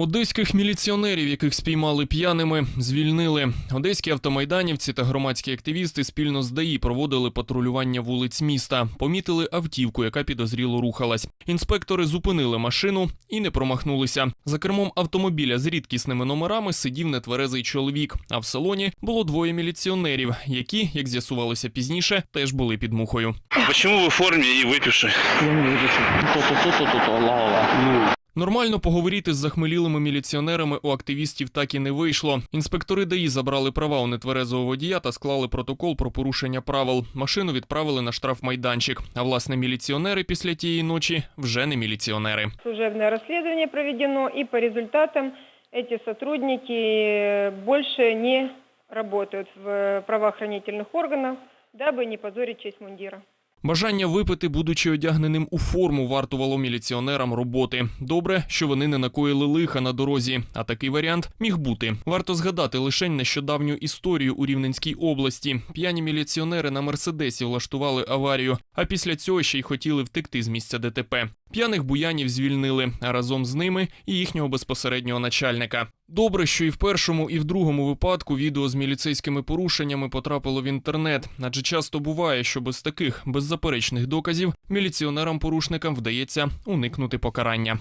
Одеських міліціонерів, яких спіймали п'яними, звільнили. Одеські автомайданівці та громадські активісти спільно з ДАІ проводили патрулювання вулиць міста. Помітили автівку, яка підозріло рухалась. Інспектори зупинили машину і не промахнулися. За кермом автомобіля з рідкісними номерами сидів нетверезий чоловік. А в салоні було двоє міліціонерів, які, як з'ясувалося пізніше, теж були під мухою. Почему вы в форме и выпивши? Я не вирішив. То-то-то-то-то, ла-ла. Ну, Нормально поговорити з захмелілими міліціонерами у активістів так і не вийшло. Інспектори ДАІ забрали права у нетверезого водія та склали протокол про порушення правил. Машину відправили на штрафмайданчик. А власне міліціонери після тієї ночі вже не міліціонери. Служебное расследование проведено, и по результатам эти сотрудники э, больше не работают в правоохранительных органах, дабы не позорить честь мундира. Бажання випити, будучи одягненим у форму, вартувало міліціонерам роботи. Добре, що вони не накоїли лиха на дорозі, а такий варіант міг бути. Варто згадати лише нещодавню історію у Рівненській області. П'яні міліціонери на мерседесі влаштували аварію, а після цього ще й хотіли втекти з місця ДТП. П'яних буянів звільнили, а разом з ними і їхнього безпосереднього начальника. Добре, що і в першому, і в другому випадку відео з міліцейськими порушеннями потрапило в інтернет, адже часто буває, що без таких беззаперечних доказів міліціонерам-порушникам вдається уникнути покарання.